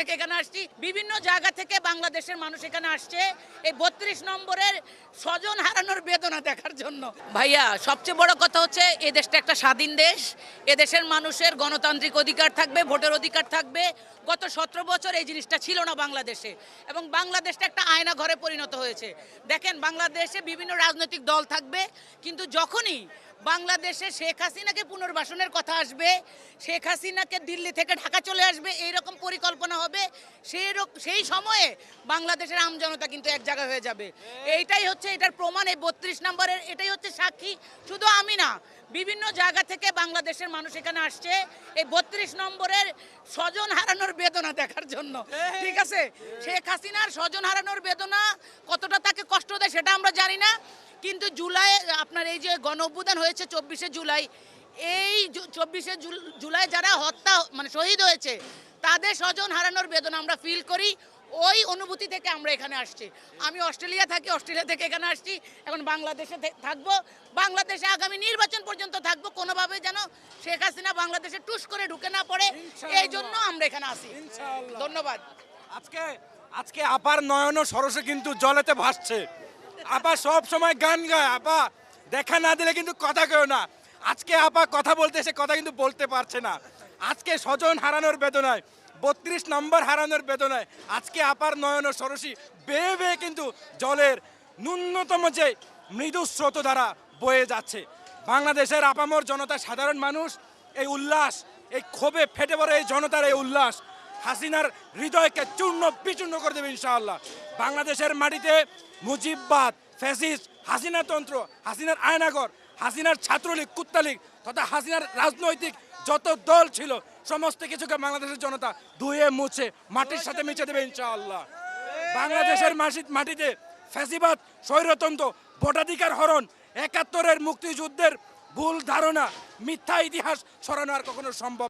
থেকে এখানে আসছি। বিভিন্ন জায়গা থেকে বাংলাদেশের মানুষ এখানে আসছে। এই বত্রিশ নম্বরের স্বজন হারানোর বেদনা দেখার জন্য। ভাইয়া, সবচেয়ে বড় কথা হচ্ছে, এ দেশটা একটা স্বাধীন দেশ। এ দেশের মানুষের গণতান্ত্রিক অধিকার থাকবে, ভোটের অধিকার থাকবে। গত সতেরো বছর এই জিনিসটা ছিল না বাংলাদেশে। এবং বাংলাদেশটা একটা আয়না ঘরে পরিণত হয়েছে। দেখেন, বাংলাদেশে বিভিন্ন রাজনৈতিক দল থাকবে, কিন্তু যখনই বাংলাদেশে শেখ হাসিনাকে পুনর্বাসনের কথা আসবে শেখ হাসিনাকে দিল্লি থেকে ঢাকা চলে আসবে এই রকম পরিকল্পনা হবে সেই সেই সময়ে বাংলাদেশের আমজনতা কিন্তু এক জায়গায় হয়ে যাবে। এইটাই হচ্ছে এটার প্রমাণ এই বত্রিশ নম্বরের এটাই হচ্ছে সাক্ষী। শুধু আমি না বিভিন্ন জায়গা থেকে বাংলাদেশের মানুষ এখানে আসছে এই বত্রিশ নম্বরের স্বজন হারানোর বেদনা দেখার জন্য। ঠিক আছে? শেখ হাসিনার স্বজন হারানোর বেদনা কতটা তাকে কষ্ট দেয় সেটা আমরা জানি না কিন্তু জুলাই আপনার এই যে গণ অভ্যুত্থান হয়েছে চব্বিশে জুলাই এই চব্বিশে জুলাই যারা হত্যা মানে শহীদ হয়েছে তাদের স্বজন হারানোর বেদনা আমরা ফিল করি। ওই অনুভূতি থেকে আমরা এখানে আসছি। আমি অস্ট্রেলিয়া থাকি অস্ট্রেলিয়া থেকে এখানে আসছি। এখন বাংলাদেশে থাকব। বাংলাদেশে আগামী নির্বাচন পর্যন্ত থাকব। কোনোভাবে যেন শেখ হাসিনা বাংলাদেশে টুস করে ঢুকে না পড়ে এই জন্য আমরা এখানে আসি। ধন্যবাদ। আজকে আজকে আপার নয়ন সরসে কিন্তু জলেতে ভাসছে। আপা সব সময় গান গায়, আপা। দেখা না দিলে কিন্তু কথা কেউ না। আজকে আপা কথা বলতে এসে কথা কিন্তু বলতে পারছে না। আজকে স্বজন হারানোর বেদনায়, বত্রিশ নম্বর হারানোর বেদনায়, আজকে আপার নয়ন ও সরসী বেয়ে বেয়ে কিন্তু জলের ন্যূনতম যে মৃদু স্রোত দ্বারা বয়ে যাচ্ছে। বাংলাদেশের আপামর জনতা সাধারণ মানুষ, এই উল্লাস, এই ক্ষোভে ফেটে পড়ে এই জনতার এই উল্লাস হাসিনার হৃদয়কে চূর্ণ বিচূর্ণ করে দেবে ইনশাআল্লাহ। বাংলাদেশের মাটিতে মুজিববাদ, ফ্যাসিস্ট, হাসিনা তন্ত্র, হাসিনার আয়নাগর, হাসিনার ছাত্রলীগ, কুত্তালীগ তথা হাসিনার রাজনৈতিক যত দল ছিল, সমস্ত কিছুকে বাংলাদেশের জনতা ধুয়ে মুছে, মাটির সাথে মিশে দেবে ইনশাআল্লাহ। বাংলাদেশের মাটিতে ফ্যাসিবাদ, স্বৈরতন্ত্র, ভোটাধিকার হরণ, একাত্তরের মুক্তিযুদ্ধের ভুল ধারণা, মিথ্যা ইতিহাস সরানো আর কখনো সম্ভব